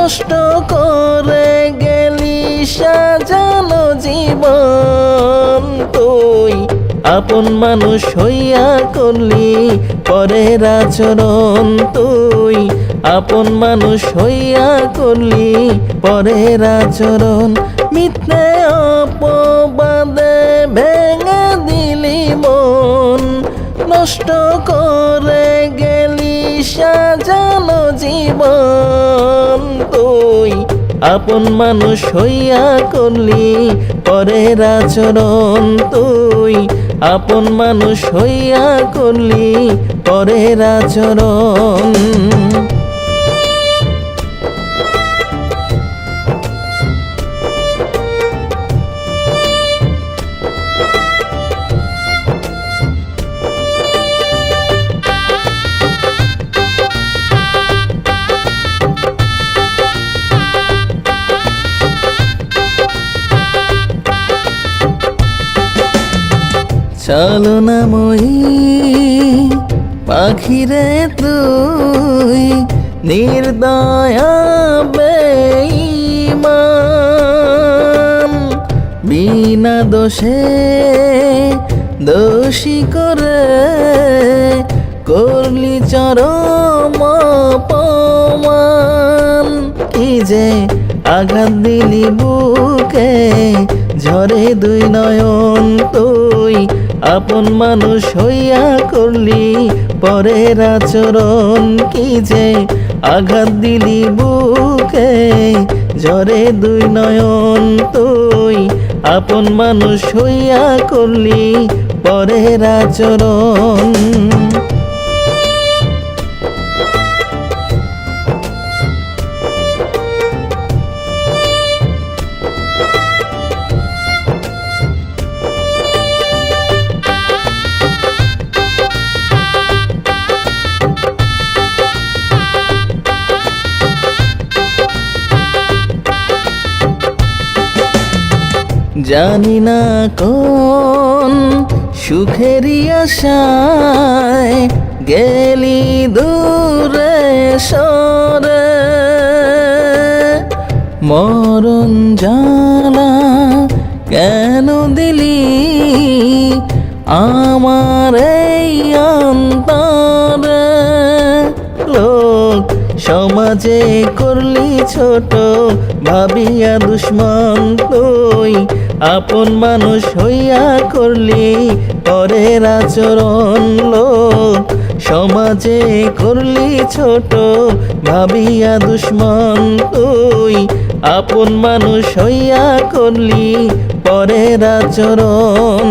নষ্ট করে গেলি সাজানো জীবন তুই। আপন মানুষ হইয়া করলি, পরের আচরণ তুই। আপন মানুষ হইয়া করলি, পরের আচরণ। মিথ্যে অপবাদে ভেঙে দিলি মন। নষ্ট করে গেলি সাজানো জীবন তুই। আপন মানুষ হইয়া করলি পরের আচরণ তুই। আপন মানুষ হইয়া করলি পরের আচরণ চলো না মই, পাখিরে তুই নির্দয়া বেঈমান বিনা দোষে দোষী করে করলি চরম অপমান। কি যে আঘাত দিলি বুকে, ঝরে দুই নয়ন তুই আপন মানুষ হইয়া করলি পরের আচরণ কি যে? আঘাত দিলি বুকে জরে দুই নয়ন তুই। আপন মানুষ হইয়া করলি পরের আচরণ জানি না কোন সুখেরই আশায় গেলি দূরে সরে। মরণ জানা কেন দিলি আমার এই অন্তরে? সমাজে করলি ছোট ভাবিয়া দুশ্মন তুই, আপন মানুষ হইয়া করলি পরের আচরণ লোক। সমাজে করলি ছোট ভাবিয়া দুশ্মন তুই, আপন মানুষ হইয়া করলি পরের আচরণ।